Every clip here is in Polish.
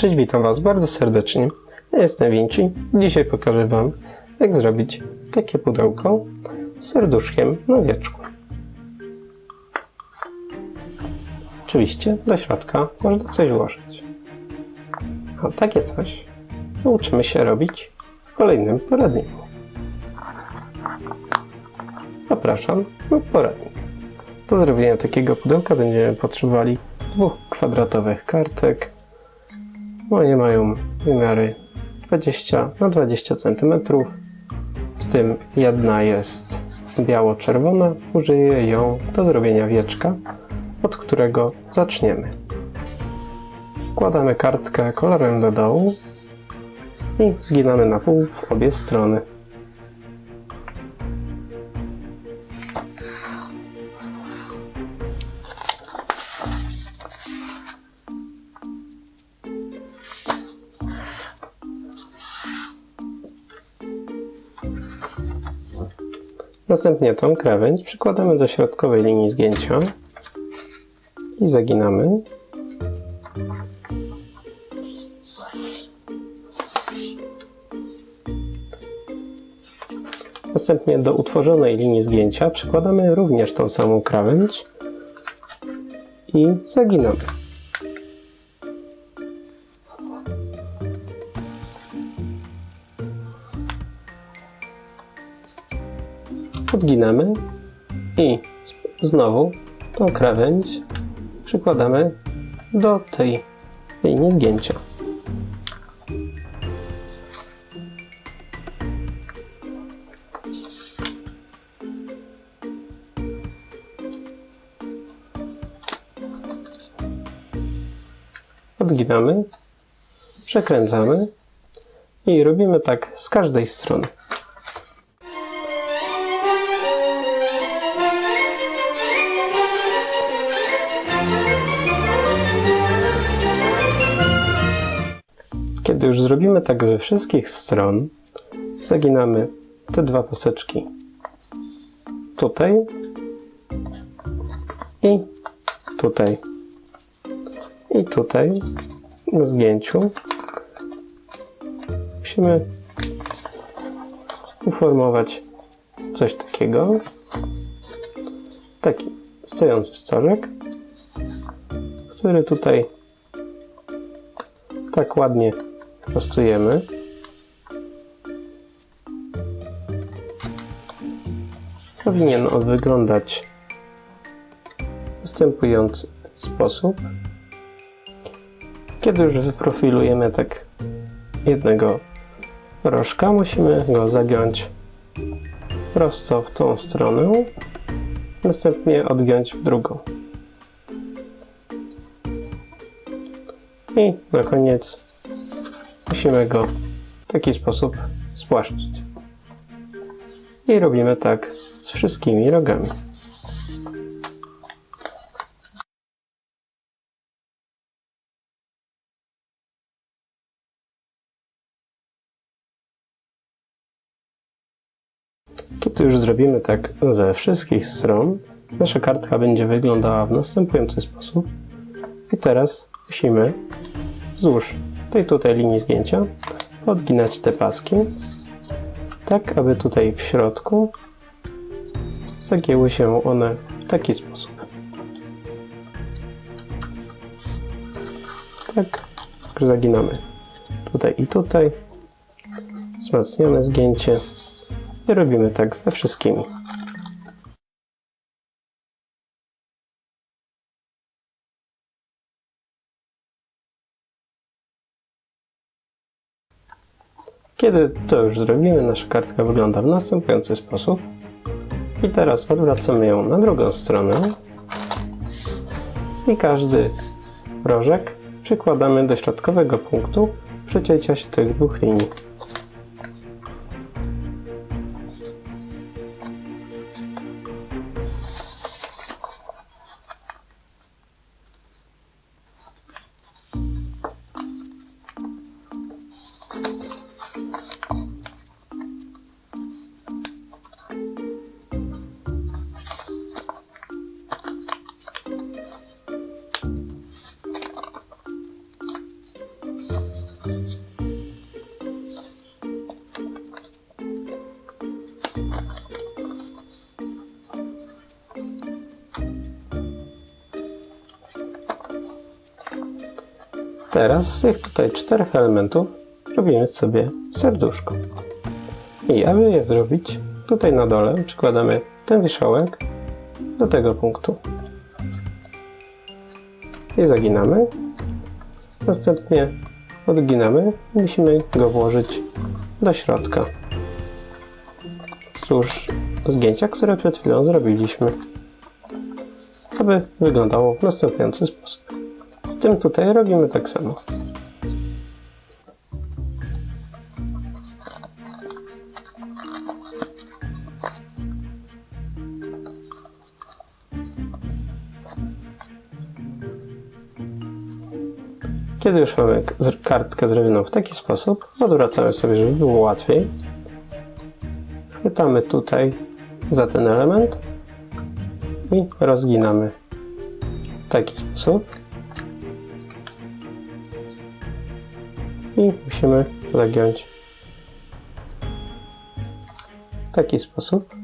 Cześć, witam Was bardzo serdecznie. Ja jestem Vinci. Dzisiaj pokażę Wam, jak zrobić takie pudełko z serduszkiem na wieczku. Oczywiście do środka można coś włożyć. A takie coś nauczymy się robić w kolejnym poradniku. Zapraszam na poradnik. Do zrobienia takiego pudełka będziemy potrzebowali dwóch kwadratowych kartek. Moje mają wymiary 20 na 20 cm. W tym jedna jest biało-czerwona. Użyję ją do zrobienia wieczka, od którego zaczniemy. Wkładamy kartkę kolorem do dołu i zginamy na pół w obie strony. Następnie tą krawędź przykładamy do środkowej linii zgięcia i zaginamy. Następnie do utworzonej linii zgięcia przykładamy również tą samą krawędź i zaginamy. Odginamy i znowu tą krawędź przykładamy do tej linii zgięcia. Odginamy, przekręcamy i robimy tak z każdej strony. Kiedy już zrobimy tak ze wszystkich stron, zaginamy te dwa paseczki. Tutaj i tutaj. I tutaj na zdjęciu musimy uformować coś takiego. Taki stojący stożek który tutaj tak ładnie prostujemy. Powinien on wyglądać w następujący sposób. Kiedy już wyprofilujemy tak jednego rożka, musimy go zagiąć prosto w tą stronę, następnie odgiąć w drugą. I na koniec musimy go w taki sposób spłaszczyć. I robimy tak z wszystkimi rogami. Kiedy już zrobimy tak ze wszystkich stron, nasza kartka będzie wyglądała w następujący sposób. I teraz musimy wzdłuż tej tutaj linii zgięcia odginać te paski, tak aby tutaj w środku zagięły się one w taki sposób. Tak, zaginamy tutaj i tutaj, wzmacniamy zgięcie i robimy tak ze wszystkimi. Kiedy to już zrobimy, nasza kartka wygląda w następujący sposób. I teraz odwracamy ją na drugą stronę. I każdy rożek przykładamy do środkowego punktu przecięcia się tych dwóch linii. Teraz z tych tutaj czterech elementów robimy sobie serduszko. I aby je zrobić, tutaj na dole przykładamy ten wierzchołek do tego punktu. I zaginamy. Następnie odginamy i musimy go włożyć do środka. Wzdłuż zgięcia, które przed chwilą zrobiliśmy. Aby wyglądało w następujący sposób. Tym tutaj robimy tak samo. Kiedy już mamy kartkę zrobioną w taki sposób, odwracamy sobie, żeby było łatwiej. Chwytamy tutaj za ten element i rozginamy w taki sposób. I musimy zagiąć w taki sposób.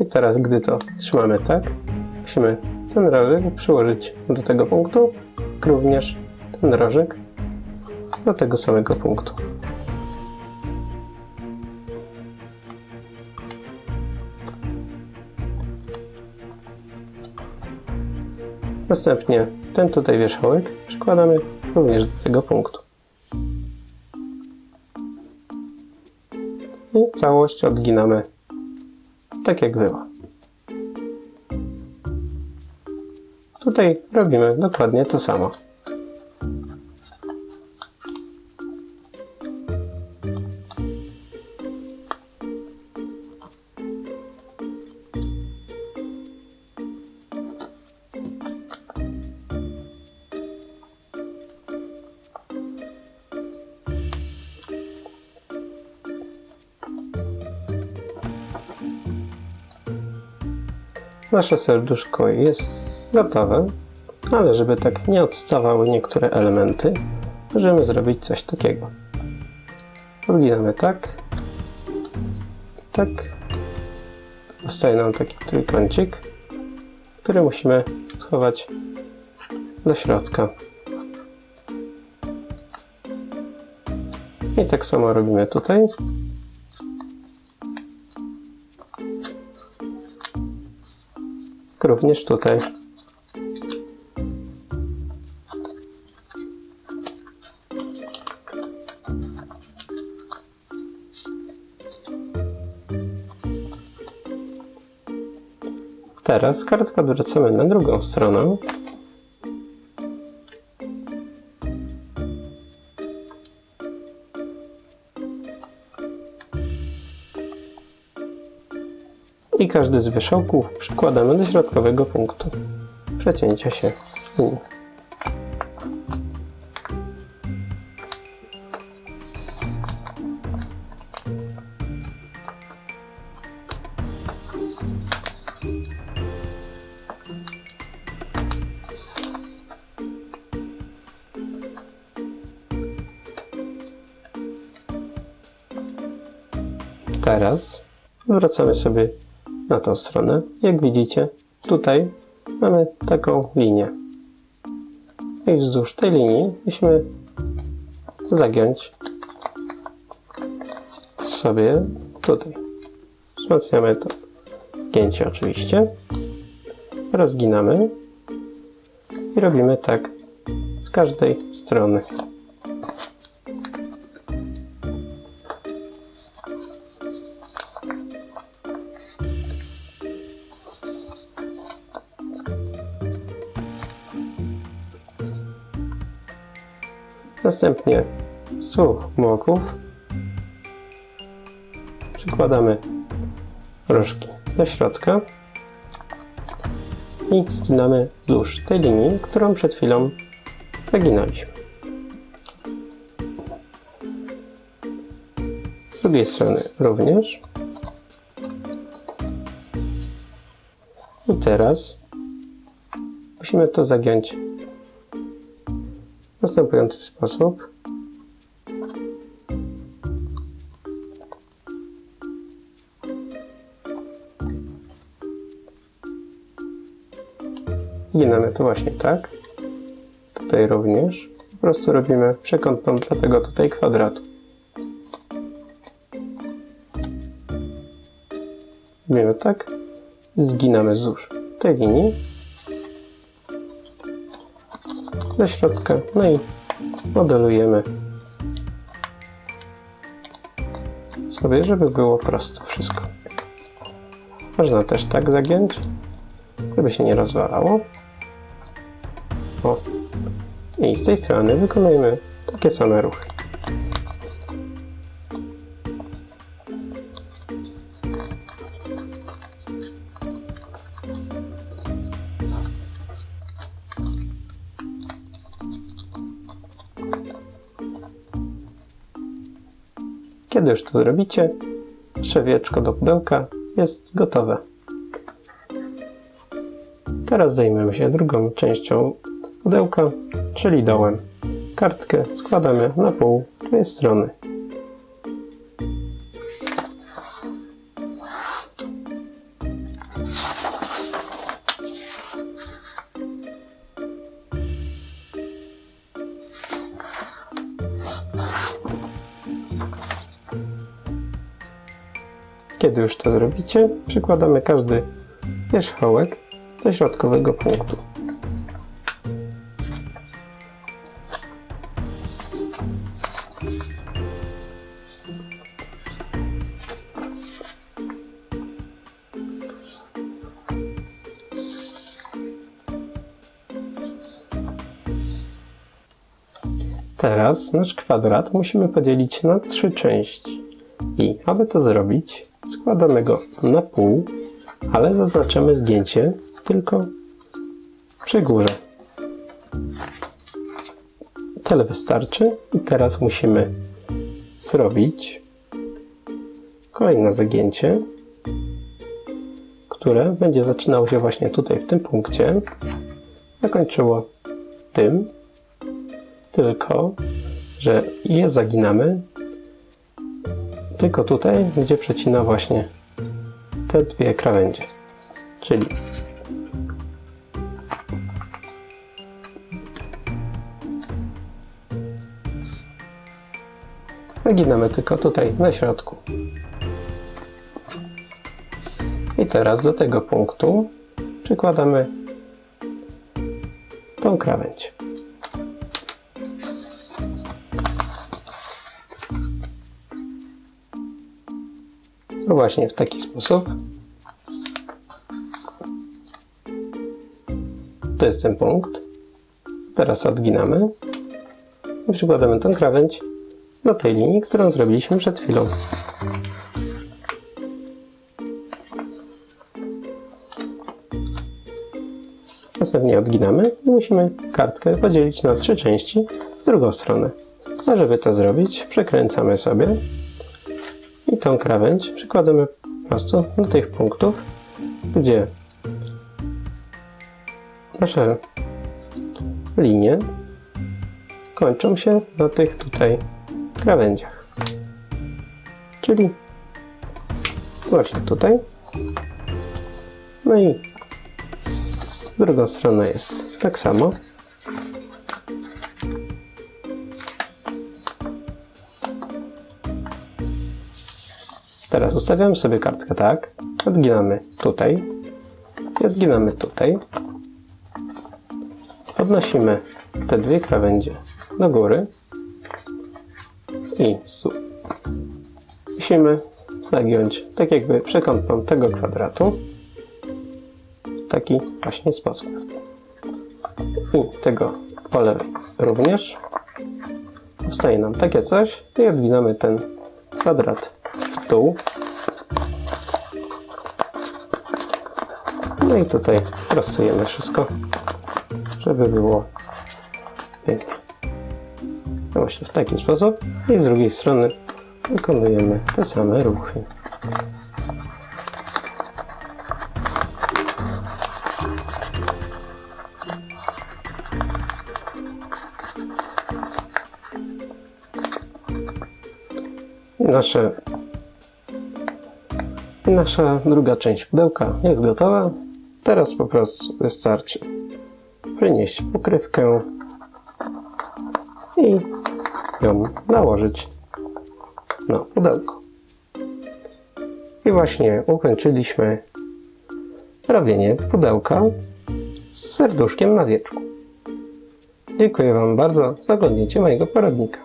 I teraz, gdy to trzymamy tak, musimy ten rożek przyłożyć do tego punktu, również ten rożek do tego samego punktu. Następnie ten tutaj wierzchołek przykładamy również do tego punktu. I całość odginamy tak jak była. Tutaj robimy dokładnie to samo. Nasze serduszko jest gotowe, ale żeby tak nie odstawały niektóre elementy, możemy zrobić coś takiego. Odginamy tak, tak. Zostaje nam taki trójkącik, który musimy schować do środka. I tak samo robimy tutaj. Również tutaj. Teraz kartkę odwracamy na drugą stronę. I każdy z wierzchołków przykładamy do środkowego punktu przecięcia się linii. Teraz wracamy sobie na tą stronę. Jak widzicie, tutaj mamy taką linię. I wzdłuż tej linii musimy zagiąć sobie tutaj. Wzmacniamy to zgięcie oczywiście. Rozginamy i robimy tak z każdej strony. Następnie z dwóch boków przykładamy różki do środka i skinamy wzdłuż tej linii, którą przed chwilą zaginaliśmy. Z drugiej strony również. I teraz musimy to zagiąć następujący sposób. ginamy to właśnie tak. Tutaj również. Po prostu robimy przekątną dla tego tutaj kwadratu. Robimy tak. Zginamy wzdłuż tej linii. Do środka. No i modelujemy sobie, żeby było prosto wszystko. Można też tak zagiąć, żeby się nie rozwalało. O. I z tej strony wykonujemy takie same ruchy. Kiedy już to zrobicie, trzewieczko do pudełka jest gotowe. Teraz zajmiemy się drugą częścią pudełka, czyli dołem. Kartkę składamy na pół dwie strony. Kiedy już to zrobicie, przykładamy każdy wierzchołek do środkowego punktu. Teraz nasz kwadrat musimy podzielić na trzy części. I aby to zrobić, składamy go na pół, ale zaznaczamy zgięcie tylko przy górze. Tyle wystarczy. I teraz musimy zrobić kolejne zagięcie, które będzie zaczynało się właśnie tutaj w tym punkcie, a kończyło tym, tylko że je zaginamy tylko tutaj, gdzie przecina właśnie te dwie krawędzie. Czyli naginamy tylko tutaj na środku. I teraz do tego punktu przykładamy tą krawędź. No właśnie w taki sposób. To jest ten punkt. Teraz odginamy i przykładamy tę krawędź do tej linii, którą zrobiliśmy przed chwilą. Następnie odginamy i musimy kartkę podzielić na trzy części w drugą stronę. A żeby to zrobić, przekręcamy sobie i tą krawędź przykładamy po prostu do tych punktów, gdzie nasze linie kończą się na tych tutaj krawędziach. Czyli właśnie tutaj. No i drugą stronę jest tak samo. Teraz ustawiamy sobie kartkę tak, odginamy tutaj i odginamy tutaj. Podnosimy te dwie krawędzie do góry i musimy zagiąć tak jakby przekątną tego kwadratu w taki właśnie sposób. I tego po lewej również. Powstaje nam takie coś i odginamy ten kwadrat dół. No i tutaj prostujemy wszystko, żeby było pięknie. No właśnie w taki sposób. I z drugiej strony wykonujemy te same ruchy. Nasze i nasza druga część pudełka jest gotowa. Teraz po prostu wystarczy przynieść pokrywkę i ją nałożyć na pudełko. I właśnie ukończyliśmy robienie pudełka z serduszkiem na wieczku. Dziękuję Wam bardzo za oglądnięcie mojego poradnika.